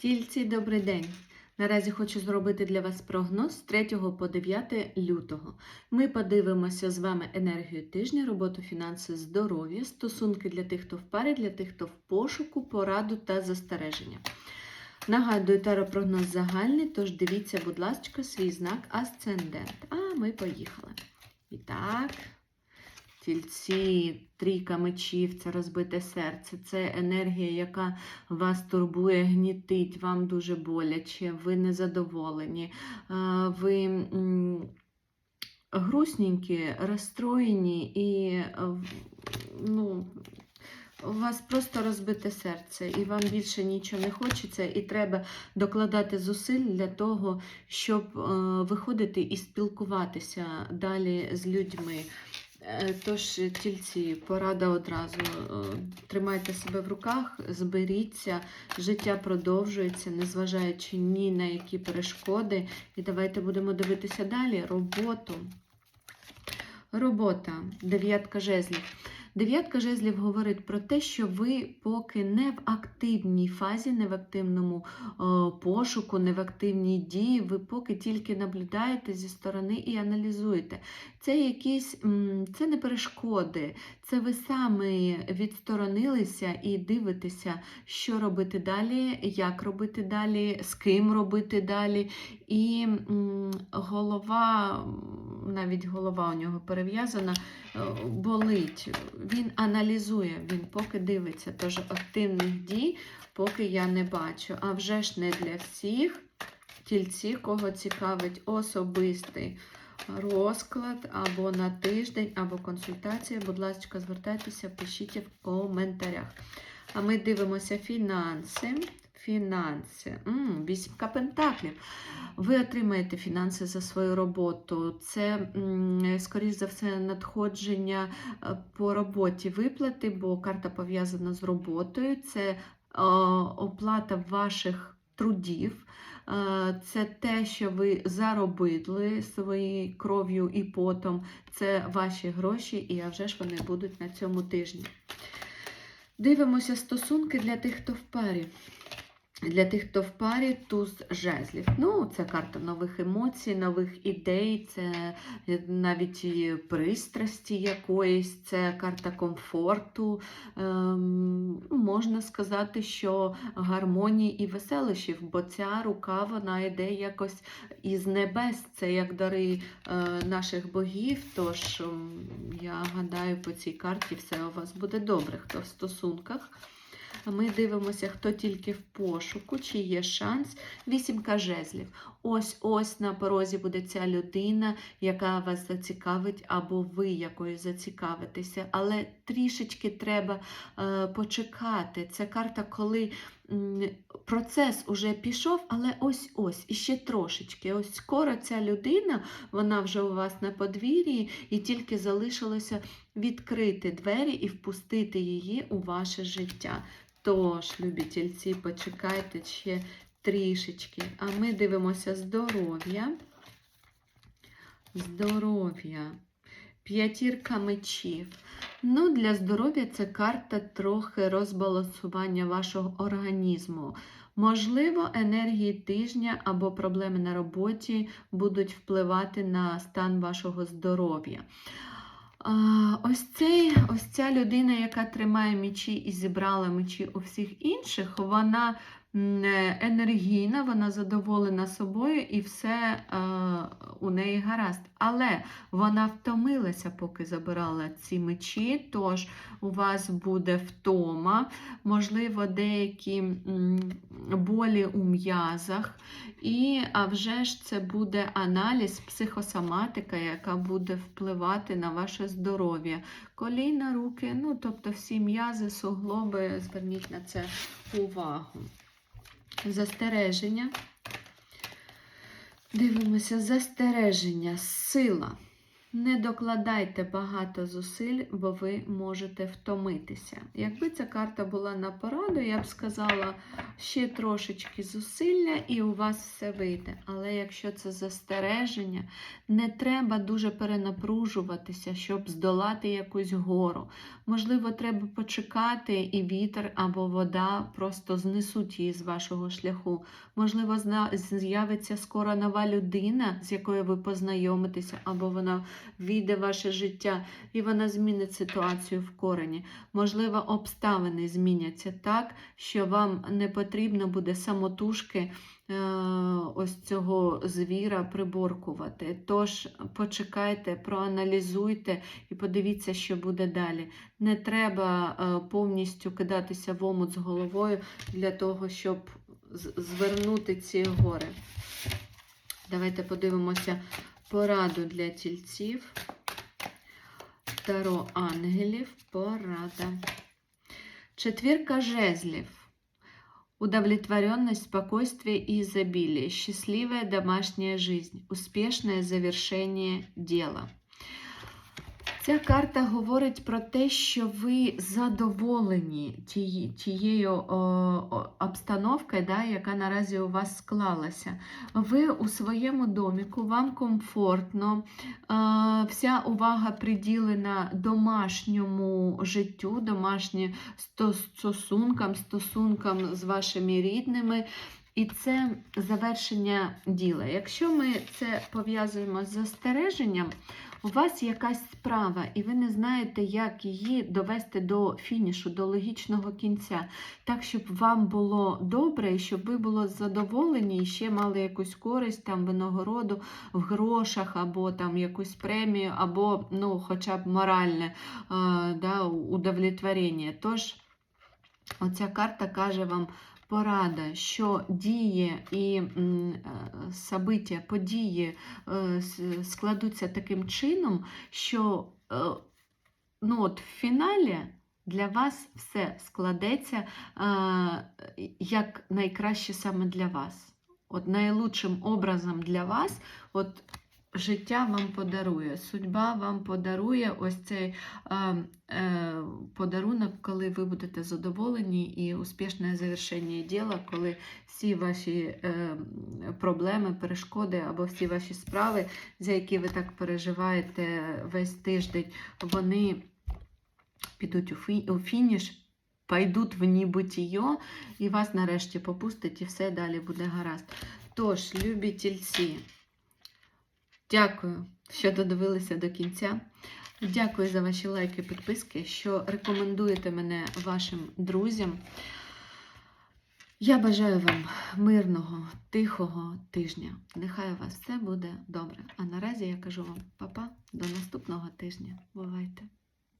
Тільці, добрий день! Наразі хочу зробити для вас прогноз з 3 по 9 лютого. Ми подивимося з вами енергію тижня, роботу, фінанси, здоров'я, стосунки для тих, хто в парі, для тих, хто в пошуку, пораду та застереження. Нагадую, таропрогноз загальний, тож дивіться, будь ласка, свій знак асцендент. А ми поїхали. І так, тільці, трійка мечів, це розбите серце, це енергія, яка вас турбує, гнітить, вам дуже боляче, ви незадоволені, ви грустненькі, розстроєні і ну, у вас просто розбите серце, і вам більше нічого не хочеться, і треба докладати зусиль для того, щоб е, виходити і спілкуватися далі з людьми. Е, Тож, тільці, порада одразу. е, Тримайте себе в руках, зберіться, життя продовжується, незважаючи ні на які перешкоди. І давайте будемо дивитися далі. Роботу. Робота, дев'ятка жезлів. Дев'ятка жезлів говорить про те, що ви поки не в активній фазі, не в активному о, пошуку, не в активній дії, ви поки тільки наблюдаєте зі сторони і аналізуєте. Це якісь це не перешкоди, це ви самі відсторонилися і дивитеся, що робити далі, як робити далі, з ким робити далі. І голова, навіть голова у нього перев'язана, е, болить. Він аналізує, він поки дивиться. Тож активних дій поки я не бачу. А вже ж не для всіх. Тільці, кого цікавить особистий розклад або на тиждень, або консультація, будь ласка, звертайтеся, пишіть в коментарях. А ми дивимося фінанси. Фінанси. Вісімка пентаклів. Ви отримаєте фінанси за свою роботу. Це, скоріш за все, надходження е, по роботі виплати, бо карта пов'язана з роботою. Це е, оплата ваших трудів. Е, Це те, що ви заробили своєю кров'ю і потом. Це ваші гроші, і а вже ж вони будуть на цьому тижні. Дивимося стосунки для тих, хто в парі. Для тих, хто в парі, туз жезлів. Ну, це карта нових емоцій, нових ідей, це навіть і пристрасті якоїсь, це карта комфорту. Ем, можна сказати, що гармонії і веселощів, бо ця рука вона йде якось із небес. Це як дари е, наших богів. Тож ем, я гадаю, по цій карті все у вас буде добре, хто в стосунках. Ми дивимося, хто тільки в пошуку, чи є шанс. Вісімка жезлів. Ось-ось на порозі буде ця людина, яка вас зацікавить, або ви якою зацікавитеся. Але трішечки треба е, почекати. Це карта, коли процес уже пішов, але ось-ось, іще трошечки. Ось скоро ця людина, вона вже у вас на подвір'ї, і тільки залишилося відкрити двері і впустити її у ваше життя. Тож, любі тільці, почекайте ще трішечки. А ми дивимося здоров'я. Здоров'я. П'ятірка мечів. Ну, для здоров'я це карта трохи розбалансування вашого організму. Можливо, енергії тижня або проблеми на роботі будуть впливати на стан вашого здоров'я. Ось, цей, ось ця людина, яка тримає мечі і зібрала мечі у всіх інших, вона е, енергійна, вона задоволена собою і все е, у неї гаразд. Але вона втомилася, поки забирала ці мечі, тож у вас буде втома, можливо, деякі болі у м'язах. І а вже ж це буде аналіз, психосоматика, яка буде впливати на ваше здоров'я. Коліна, руки, ну тобто всі м'язи, суглоби, зверніть на це увагу. Застереження. Дивимося, застереження, сила. Не докладайте багато зусиль, бо ви можете втомитися. Якби ця карта була на пораду, я б сказала ще трошечки зусилля, і у вас все вийде. Але якщо це застереження, не треба дуже перенапружуватися, щоб здолати якусь гору. Можливо, треба почекати, і вітер або вода просто знесуть її з вашого шляху. Можливо, з'явиться скоро нова людина, з якою ви познайомитеся, або вона війде ваше життя, і вона змінить ситуацію в корені. Можливо, обставини зміняться так, що вам не потрібно буде самотужки е, ось цього звіра приборкувати. Тож почекайте, проаналізуйте і подивіться, що буде далі. Не треба е, повністю кидатися в омут з головою для того, щоб звернути ці гори. Давайте подивимося пораду для тільців. Таро ангелів. Порада. Четвірка жезлів. Удовлетворенность, спокойствие и изобилие, счастливая домашняя жизнь, успешное завершение дела. Ця карта говорить про те, що ви задоволені тією, обстановкою, да, яка наразі у вас склалася. Ви у своєму доміку, вам комфортно, вся увага приділена домашньому життю, домашнім стосункам, стосункам з вашими рідними. І це завершення діла. Якщо ми це пов'язуємо з застереженням, у вас якась справа, і ви не знаєте, як її довести до фінішу, до логічного кінця, так, щоб вам було добре, і щоб ви були задоволені і ще мали якусь користь, там винагороду в грошах, або там якусь премію, або ну, хоча б моральне е, да, удовлетворення. Тож, оця карта каже вам. Порада, що дії і е, собиття, події е, складуться таким чином, що е, ну, от, в фіналі для вас все складеться як найкраще саме для вас. От найлучшим образом для вас, от життя вам подарує, судьба вам подарує ось цей е, е, подарунок, коли ви будете задоволені і успішне завершення діла, коли всі ваші е, проблеми, перешкоди або всі ваші справи, за які ви так переживаєте весь тиждень, вони підуть у, фі, у фініш. Пойдуть в нібутіє, і вас нарешті попустить, і все далі буде гаразд. Тож, любі тільці, дякую, що додивилися до кінця. Дякую за ваші лайки, підписки, що рекомендуєте мене вашим друзям. Я бажаю вам мирного, тихого тижня. Нехай у вас все буде добре. А наразі я кажу вам па-па, до наступного тижня. Бувайте!